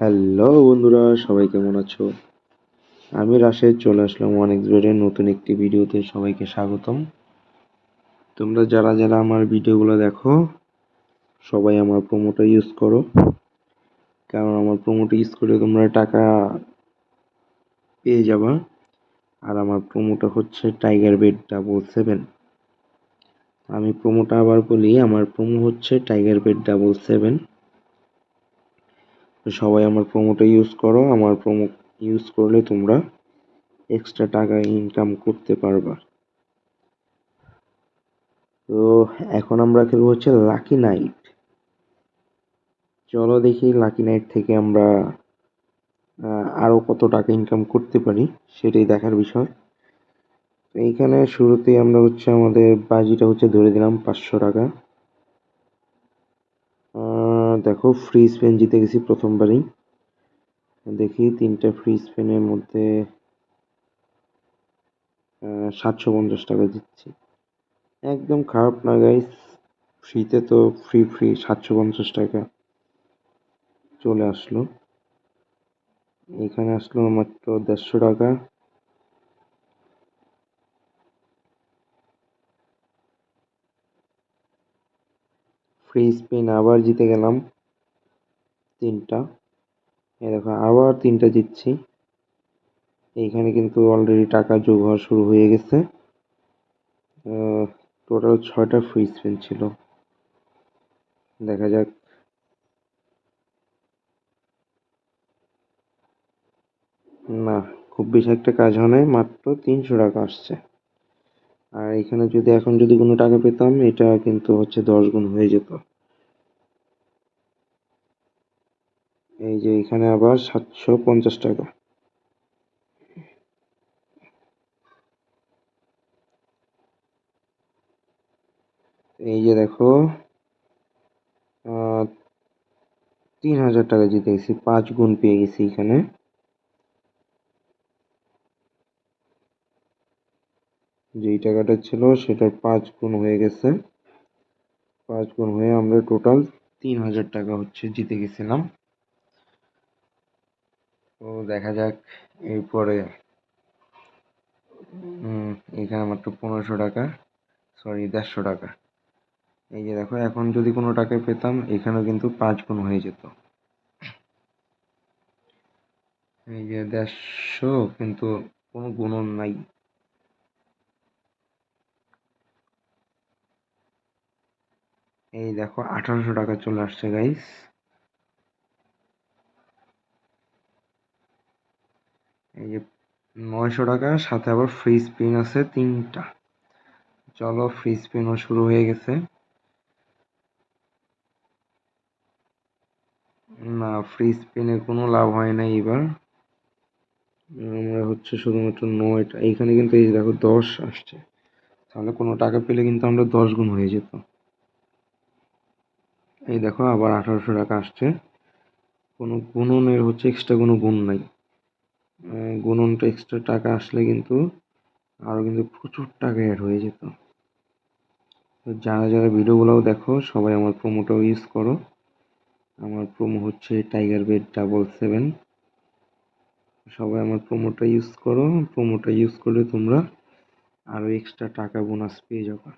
Hello বন্ধুরা, সবাই কেমন আছো? আমি রাশেদ, চলে আসলাম ওয়ান এক্স বেডের নতুন একটি ভিডিওতে সবাইকে স্বাগতম। তোমরা যারা যারা আমার ভিডিওগুলো দেখো, সবাই আমার প্রোমোটা ইউজ করো। কারণ আমার প্রোমোটা ইউজ করে তোমরা টাকা পেয়ে যাবা। আর আমার প্রোমোটা হচ্ছে টাইগার বেড ডাবল সেভেন আমি প্রোমোটা আবার বলি, আমার প্রোমো হচ্ছে টাইগার বেড ডাবল সেভেন সবাই আমার প্রোমোটা ইউজ করো। আমার প্রোমো ইউজ করলে তোমরা এক্সট্রা টাকা ইনকাম করতে পারবা। তো এখন আমরা খেলব হচ্ছে লাকি নাইট চলো দেখি লাকি নাইট থেকে আমরা আরও কত টাকা ইনকাম করতে পারি, সেটাই দেখার বিষয়। এইখানে শুরুতেই আমরা হচ্ছে আমাদের বাজিটা হচ্ছে ধরে দিলাম পাঁচশো টাকা। দেখো ফ্রি স্পেন জিতে গেছি প্রথমবারই। দেখি, তিনটা ফ্রি স্পেনের মধ্যে সাতশো পঞ্চাশ টাকা দিচ্ছি একদম খারাপ না গাইস ফ্রিতে তো ফ্রি ফ্রি সাতশো পঞ্চাশ টাকা চলে আসলো। এখানে আসলো মাত্র দেড়শো টাকা। ফ্রি স্পিন আবার জিতে গেলাম তিনটা। এই দেখো, আবার তিনটা জিতছি। এইখানে কিন্তু অলরেডি টাকা যোগ হওয়া শুরু হয়ে গেছে। টোটাল ছয়টা ফ্রি স্পিন ছিল। দেখা যাক। না, খুব বেশি একটা কাজ হয় নাই, মাত্র তিনশো টাকা আসছে। আর এখানে যদি এখন যদি কোনো টাকা পেতাম, এটা কিন্তু হচ্ছে দশ গুণ হয়ে যেত। এই যে এখানে আবার সাতশো পঞ্চাশ টাকা। এই যে দেখো তিন হাজার টাকা জিতে গেছি পাঁচ গুণ পেয়ে গেছি এখানে। যেই টাকাটা ছিল সেটার পাঁচ গুণ হয়ে গেছে। পাঁচ গুণ হয়ে আমরা টোটাল তিন হাজার টাকা হচ্ছে জিতে গেছিলাম। তো দেখা যাক, এরপরে এখানে মাত্র পনেরোশো টাকা সরি দেড়শো টাকা। এই যে দেখো, এখন যদি কোনো টাকা পেতাম, এখানেও কিন্তু পাঁচ গুণ হয়ে যেত। এই যে দেড়শো, কিন্তু কোনো গুণন নাই। এই দেখো আঠারোশো টাকা চলে আসছে গাইস এই যে নয়শো টাকা, সাথে আবার ফ্রি স্পিন আছে তিনটা। চলো ফ্রি স্পিনও শুরু হয়ে গেছে। না ফ্রি স্পিনে কোনো লাভ হয় না এবার। আমরা হচ্ছে শুধুমাত্র নয়টা, এইখানে কিন্তু এই দেখো দশ আসছে। তাহলে কোনো টাকা পেলে কিন্তু আমরা দশ গুণ হয়ে যেত এই দেখো আবার আঠারোশো টাকা আসছে। কোনো গুণনের হচ্ছে এক্সট্রা কোনো গুণ নাই। গুণনটা এক্সট্রা টাকা আসলে কিন্তু আরও কিন্তু প্রচুর টাকা অ্যাড হয়ে যেত। তো যারা যারা ভিডিওগুলোও দেখো, সবাই আমার প্রোমোটাও ইউজ করো। আমার প্রোমো হচ্ছে টাইগার বেড ডাবল সেভেন সবাই আমার প্রোমোটা ইউজ করো। প্রোমোটা ইউজ করলে তোমরা আরও এক্সট্রা টাকা বোনাস পেয়ে যাবে।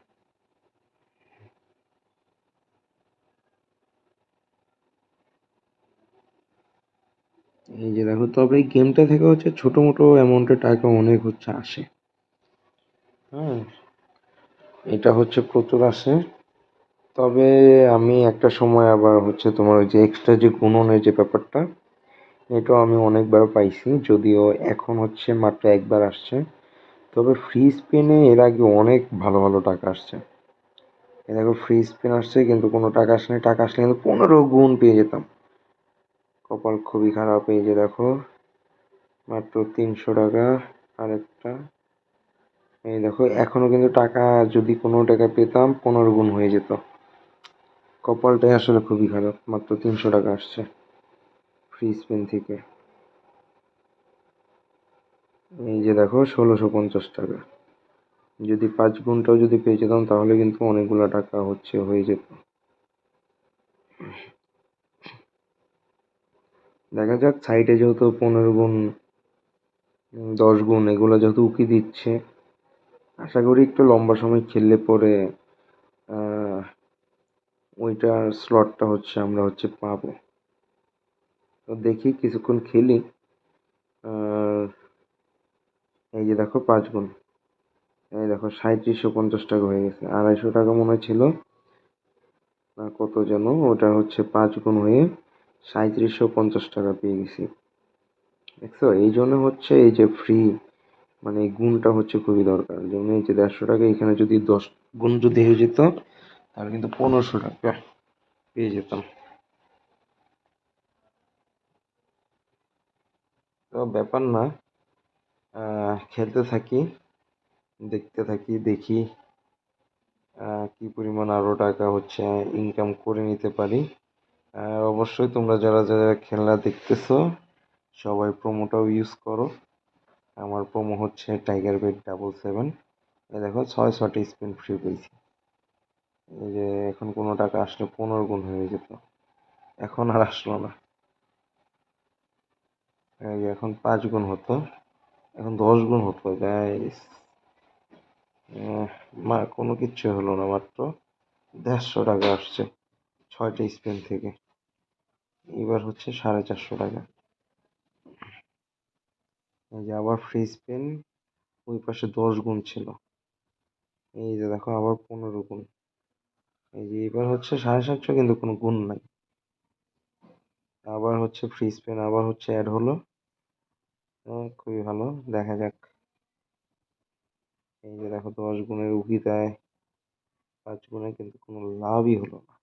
এই যে দেখো, তবে এই গেমটা থেকে হচ্ছে ছোটো মোটো অ্যামাউন্টের টাকা অনেক হচ্ছে আসে। হ্যাঁ এটা হচ্ছে প্রচুর আসে। তবে আমি একটা সময় আবার হচ্ছে তোমার ওই যে এক্সট্রা যে গুণনের যে ব্যাপারটা, এটাও আমি অনেকবার পাইছি, যদিও এখন হচ্ছে মাত্র একবার আসছে। তবে ফ্রি স্পিনে এর আগে অনেক ভালো ভালো টাকা আসছে। এ দেখো ফ্রি স্পিন আসছে কিন্তু কোনো টাকা আসেনি, টাকা আসলে কিন্তু পনেরো গুণ পেয়ে যেতাম। কপাল খুবই খারাপ, এই যে দেখো। মাত্র তিনশো টাকা আরেকটা। এই দেখো, এখনও কিন্তু টাকা যদি কোনো টাকা পেতাম, পনেরো গুণ হয়ে যেত। কপালটাই আসলে খুবই খারাপ, মাত্র তিনশো টাকা আসছে ফ্রি স্পিন থেকে। এই যে দেখো, ষোলোশো পঞ্চাশ টাকা। যদি পাঁচ গুণটাও যদি পেয়ে যেতাম, তাহলে কিন্তু অনেকগুলো টাকা হচ্ছে, হয়ে যেত। দেখা যাক সাইডে যেহেতু পনেরো গুণ দশ গুণ, এগুলো যেহেতু উকি দিচ্ছে, আশা করি একটু লম্বা সময় খেললে পরে ওইটার স্লটটা হচ্ছে, আমরা হচ্ছে পাবো। তো দেখি, কিছুক্ষণ খেলি আর এই যে দেখো, পাঁচ গুণ। এই দেখো সাঁত্রিশশো পঞ্চাশ টাকা হয়ে গেছে। আড়াইশো টাকা মনে ছিল, না কত যেন, ওটা হচ্ছে পাঁচ গুণ হয়ে সাঁত্রিশশো পঞ্চাশ টাকা পেয়ে গেছি। দেখছ? এই জন্য হচ্ছে এই যে ফ্রি মানে গুণটা হচ্ছে খুবই দরকার। যেমন এই যে দেড়শো টাকা, এখানে যদি দশ গুণ যদি হয়ে যেত, তাহলে কিন্তু পনেরোশো টাকা পেয়ে যেতাম। তো ব্যাপার না খেলতে থাকি, দেখতে থাকি, দেখি কি পরিমাণ আরও টাকা হচ্ছে ইনকাম করে নিতে পারি। অবশ্যই তোমরা যারা যারা খেলা দেখতেছো, সবাই প্রোমোটাও ইউজ করো। আমার প্রোমো হচ্ছে টাইগার বেড ডাবল সেভেন এই দেখো, ছয় ছটা স্পিন ফ্রি পেয়েছি। এই যে, এখন কোনো টাকা আসলে পনেরো গুণ হয়ে যেত। এখন আর আসলো না। এই যে, এখন পাঁচ গুণ হতো। এখন দশ গুণ হতো মা, কোনো কিচ্ছু হলো না মাত্র। দেড়শো টাকা আসছে, ছয়টা স্পেন থেকে। এবার হচ্ছে সাড়ে চারশো টাকা। এই যে আবার ফ্রিজ পেন ওই পাশে দশ গুণ ছিল। এই যে দেখো আবার পনেরো গুণ। এই যে এবার হচ্ছে সাড়ে সাতশো কিন্তু কোনো গুণ নাই। আবার হচ্ছে ফ্রি স্পেন আবার হচ্ছে অ্যাড হলো। খুবই ভালো, দেখা যাক। এই যে দেখো দশ গুণের উকি দেয় পাঁচ গুণে কিন্তু কোনো লাভই হলো না।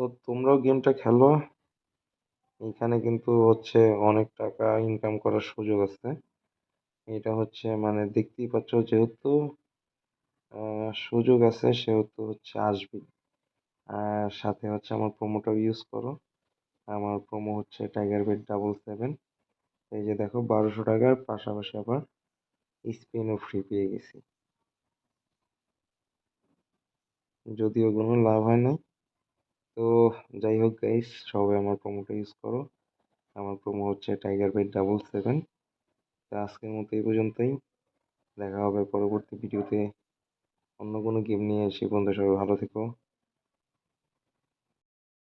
তো তোমরাও গেমটা খেলো। এখানে কিন্তু হচ্ছে অনেক টাকা ইনকাম করার সুযোগ আছে। এটা হচ্ছে মানে দেখতেই পাচ্ছ যেহেতু সুযোগ আছে সেহেতু হচ্ছে আসবেই আর সাথে হচ্ছে আমার প্রোমোটাও ইউজ করো। আমার প্রোমো হচ্ছে টাইগার বেড ডাবল সেভেন এই যে দেখো বারোশো টাকার পাশাপাশি আবার স্পিনও ফ্রি পেয়ে গেছি। যদিও কোনো লাভ হয় নাই। তো যাই হোক গাইস সবাই আমার প্রোমোটা ইউজ করো। আমার প্রোমো হচ্ছে টাইগার বেড ডাবল সেভেন তো আজকের মতো এই পর্যন্তই। দেখা হবে পরবর্তী ভিডিওতে অন্য কোনো গেম নিয়ে এসে বন্ধু সবাই ভালো থেকো।